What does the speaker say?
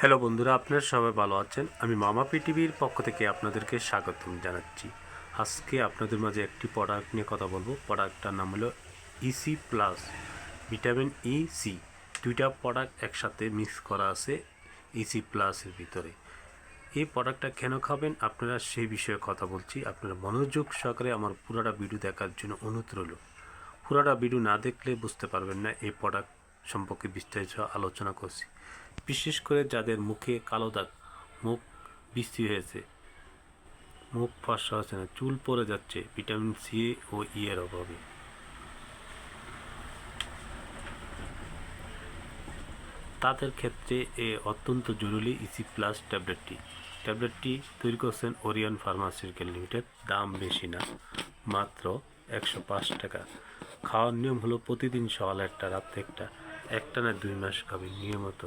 Hello বন্ধুরা, আপনারা সবাই ভালো আছেন? আমি মামা পৃথিবীর পক্ষ থেকে আপনাদেরকে স্বাগতম জানাচ্ছি। আজকে আপনাদের মাঝে একটি প্রোডাক্ট নিয়ে কথা বলব। প্রোডাক্টটার নাম হলো EC plus vitamin E C দুইটা প্রোডাক্ট একসাথে মিক্স করা আছে ইসি প্লাসের ভিতরে। এই প্রোডাক্টটা কেন খাবেন? আপনারা সেই বিষয়ে কথা বলছি। আপনারা মনোযোগ সহকারে আমার পুরোটা ভিডিও দেখার জন্য অনুরোধ রইল। পুরোটা ভিডিও না দেখলে বুঝতে পারবেন না এই প্রোডাক্ট সম্পর্কে বিস্তারিত আলোচনা করছি। বিশেষ করে যাদের মুখে কালো দাগ, মুখ বৃষ্টি হয়েছে, মুখ ফর্সা হচ্ছে না, চুল পড়ে যাচ্ছে, ভিটামিন সি ও ই এর অভাবে। তাদের ক্ষেত্রে এ অত্যন্ত জরুরি ইসি প্লাস ট্যাবলেটটি। ট্যাবলেটটি তৈরি করছেন ওরিয়ন ফার্মাসিউটিক্যাল লিমিটেড, দাম বেশি না, মাত্র একশো পাঁচ টাকা। খাওয়ার নিয়ম হলো প্রতিদিন সকালে একটা, রাত্রে একটা। একটা না দুই মাস খাবেন নিয়মিত।